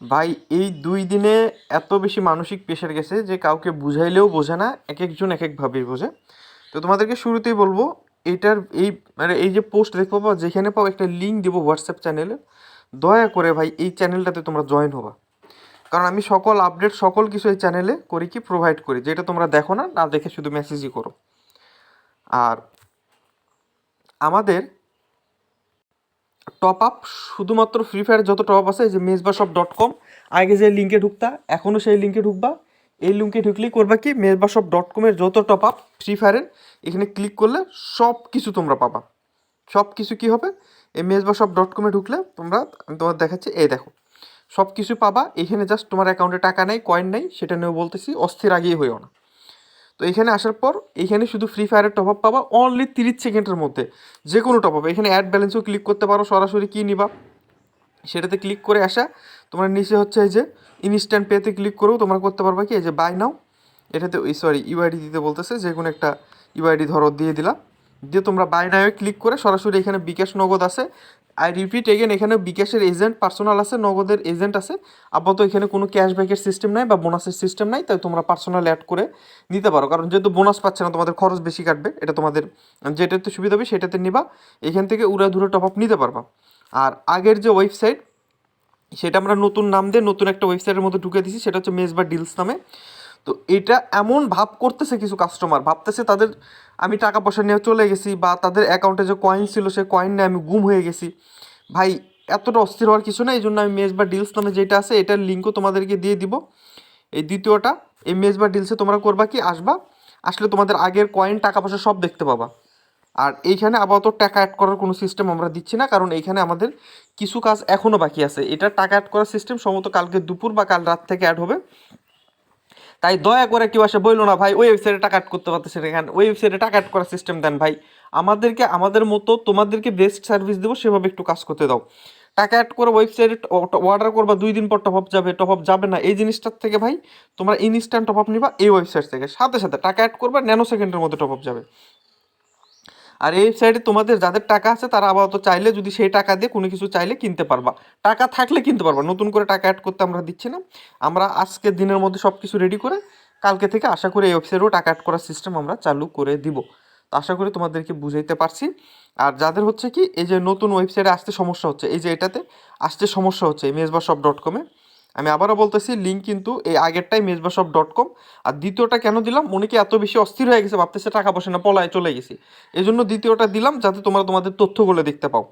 ভাই, এই দুই দিনে এত বেশি মানসিক প্রেশার গেছে যে কাউকে বুঝাইলেও বোঝে না এক একজন এক একভাবেই বোঝে। তো তোমাদেরকে শুরুতেই বলব এইটার এই মানে এই যে পোস্ট দেখব বা যেখানে পাও একটা লিঙ্ক দেবো হোয়াটসঅ্যাপ চ্যানেলে দয়া করে ভাই, এই চ্যানেলটাতে তোমরা জয়েন হবা। কারণ আমি সকল আপডেট সকল কিছু এই চ্যানেলে করি কি প্রোভাইড করি। যেটা তোমরা দেখো না না দেখে শুধু মেসেজই করো। আর আমাদের টপ আপ শুধুমাত্র ফ্রি ফায়ার যত টপ আপ আছে যে মেজবা শপ ডট কম আগে যে লিঙ্কে ঢুকতা এখনও সেই লিঙ্কে ঢুকবা। এই লিঙ্কে ঢুকলেই করবা কি মেজবা শপ ডট কমের যত টপ আপ ফ্রি ফায়ারের এখানে ক্লিক করলে সব কিছু তোমরা পাবা। সব কিছু কী হবে? এই মেজবা শপ ডট কমে ঢুকলে তোমরা তোমার দেখাচ্ছি, এই দেখো। সব কিছু পাবা, এখানে জাস্ট তোমার অ্যাকাউন্টে টাকা নেই কয়েন নেই, সেটা নিয়েও বলতেছি, অস্থির আগেই হইও না। তো এখানে আসার পর এখানে শুধু ফ্রি ফায়ারের টপ আপ পাবা অনলি তিরিশ সেকেন্ডের মধ্যে। যে কোনো টপ আপ এখানে অ্যাড ব্যালেন্সও ক্লিক করতে পারো, সরাসরি কী নিবা? সেটাতে ক্লিক করে আসা। তোমার নিচে হচ্ছে এই যে ইনস্ট্যান্ট পেতে ক্লিক করেও তোমরা করতে পারবে কি? এই যে বাই নাও এটাতে ওই সরি ইউআইডি দিতে বলতেছে যে কোনো একটা ইউআইডি ধরো দিয়ে দিলা দিয়ে তোমরা বাই নাও ক্লিক করে সরাসরি এখানে বিকাশ নগদ আছে। আই রিপিট এগেন এখানে বিকাশের এজেন্ট পার্সোনাল আছে, নগদের এজেন্ট আছে। আপাতত এখানে কোনো ক্যাশব্যাকের সিস্টেম নাই বা বোনাসের সিস্টেম নাই, তাই তোমরা পার্সোনাল অ্যাড করে নিতে পারো। কারণ যেহেতু বোনাস পাচ্ছে না, তোমাদের খরচ বেশি কাটবে, এটা তোমাদের যেটাতে সুবিধা হবে সেটাতে নিবা, এখান থেকে উড়া ধুরে টপ আপ নিতে পারবা। আর আগের যে ওয়েবসাইট সেটা আমরা নতুন নাম দিয়ে নতুন একটা ওয়েবসাইটের মধ্যে ঢুকে দিছি সেটা হচ্ছে মেজ বা ডিলস নামে। তো এটা এমন ভাব করতেছে কিছু কাস্টমার ভাবতেছে তাদের আমি টাকা পয়সা নিয়ে চলে গেছি বা তাদের অ্যাকাউন্টে যে কয়েন ছিল সেই কয়েন নিয়ে আমি গুম হয়ে গেছি। ভাই, এতটা অস্থির হওয়ার কিছু না এই জন্য আমি মেজ বা ডিলস নামে যেটা আছে, এটার লিঙ্কও তোমাদেরকে দিয়ে দিব। এই দ্বিতীয়টা, এই মেজ বা ডিলসে তোমরা করবা কি? আসবা, আসলে তোমাদের আগের কয়েন টাকা পয়সা সব দেখতে পাবা। আর এইখানে আপাতত টাকা অ্যাড করার কোনো সিস্টেম আমরা দিচ্ছি না, কারণ এইখানে আমাদের কিছু কাজ এখনও বাকি আছে। এটা টাকা অ্যাড করার সিস্টেম সম্ভবত কালকে দুপুর বা কাল রাত থেকে অ্যাড হবে। তাই দয়া করে কেউ আসে বলল না, ভাই, ওই ওয়েবসাইটে টাকা অ্যাড করতে পারতেছে এখানে, ওই ওয়েবসাইটে টাকা অ্যাড করার সিস্টেম দেন, ভাই। আমাদেরকে, আমাদের মতো তোমাদেরকে বেস্ট সার্ভিস দেবো, সেভাবে একটু কাজ করতে দাও। টাকা অ্যাড করে ওয়েবসাইটে অর্ডার করবা, দুই দিন পর টপ আপ যাবে টপ আপ যাবে না। এই জিনিসটার থেকে, ভাই, তোমরা ইনস্ট্যান্ট টপ আপ নিবা এই ওয়েবসাইট থেকে। সাথে সাথে টাকা অ্যাড করবা ন্যানো সেকেন্ডের মধ্যে টপ আপ যাবে। আর এই ওয়েবসাইটে তোমাদের যাদের টাকা আছে, তারা আপাতত চাইলে যদি সেই টাকা দিয়ে কোনো কিছু চাইলে কিনতে পারবা। টাকা থাকলে কিনতে পারবা, নতুন করে টাকা অ্যাড করতে আমরা দিচ্ছি না। আমরা আজকের দিনের মধ্যে সব কিছু রেডি করে কালকে থেকে আশা করি এই ওয়েবসাইটেও টাকা অ্যাড করার সিস্টেম আমরা চালু করে দিব। তো আশা করি তোমাদেরকে বুঝাইতে পারছি। আর যাদের হচ্ছে কি, এই যে নতুন ওয়েবসাইটে আসতে সমস্যা হচ্ছে, এই যে এটাতে আসতে সমস্যা হচ্ছে মেজবা শপ ডট কমে আমি আবারও বলতেছি লিঙ্ক কিন্তু এই আগেরটাই মেজবা শপ ডট কম আর দ্বিতীয়টা কেন দিলাম? অনেকে এত বেশি অস্থির হয়ে গেছে, ভাবতেছে টাকা পয়সা না, পলায় চলে গেছি। এই জন্য দ্বিতীয়টা দিলাম, যাতে তোমরা তোমাদের তথ্যগুলো দেখতে পাও।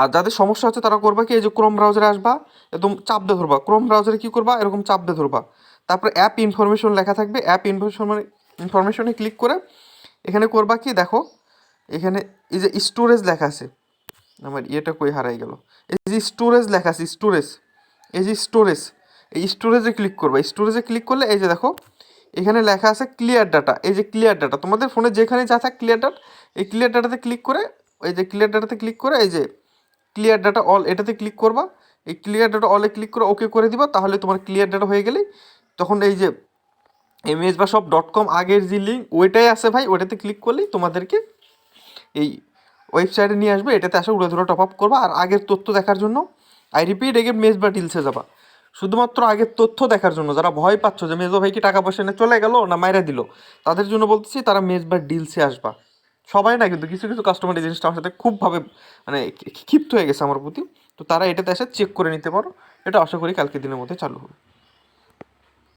আর যাদের সমস্যা হচ্ছে, তারা করবা কি, এই যে ক্রোম ব্রাউজারে আসবা একদম চাপ দিয়ে ধরবা ক্রোম ব্রাউজারে কী করবা? এরকম চাপ দিয়ে ধরবা। তারপরে অ্যাপ ইনফরমেশন লেখা থাকবে। অ্যাপ ইনফরমেশন ইনফরমেশনে ক্লিক করে এখানে করবা কি, দেখো, এখানে এই যে স্টোরেজ লেখা আছে। আমার ইয়েটা কই হারাই গেল? এই যে স্টোরেজ লেখা আছে স্টোরেজ এই যে স্টোরেজ এই স্টোরেজে ক্লিক করবা। স্টোরেজে ক্লিক করলে এই যে দেখো, এখানে লেখা আছে ক্লিয়ার ডাটা এই যে ক্লিয়ার ডাটা তোমাদের ফোনে যেখানে যা থাক ক্লিয়ার ডাটা এই ক্লিয়ার ডাটাতে ক্লিক করে, এই যে ক্লিয়ার ডাটাতে ক্লিক করে, এই যে ক্লিয়ার ডাটা অল এটাতে ক্লিক করবা। এই ক্লিয়ার ডাটা অলে ক্লিক করে ওকে করে দিবা, তাহলে তোমার ক্লিয়ার ডাটা হয়ে গেলেই তখন এই যে এমএস বা সব ডট কম আগের যে লিঙ্ক ওইটাই আছে ভাই, ওইটাতে ক্লিক করলেই তোমাদেরকে এই ওয়েবসাইটে নিয়ে আসবে। এটাতে আসে উড়ে ধরে টপ আপ করবা। আর আগের তথ্য দেখার জন্য আই রিপিট এগে মেজ বা ডিলসে যাবা। শুধুমাত্র আগের তথ্য দেখার জন্য, যারা ভয় পাচ্ছ যে মেজবা ভাই কি টাকা পয়সা নিয়ে চলে গেল না মাইরা দিল, তাদের জন্য বলতেছি তারা মেজ বা ডিলসে আসবা। সবাই না কিন্তু কিছু কিছু কাস্টমার এই জিনিসটা আমার সাথে খুবভাবে মানে ক্ষিপ্ত হয়ে গেছে আমার প্রতি। তো তারা এটাতে এসে চেক করে নিতে পারো। এটা আশা করি কালকে দিনের মধ্যে চালু হবে।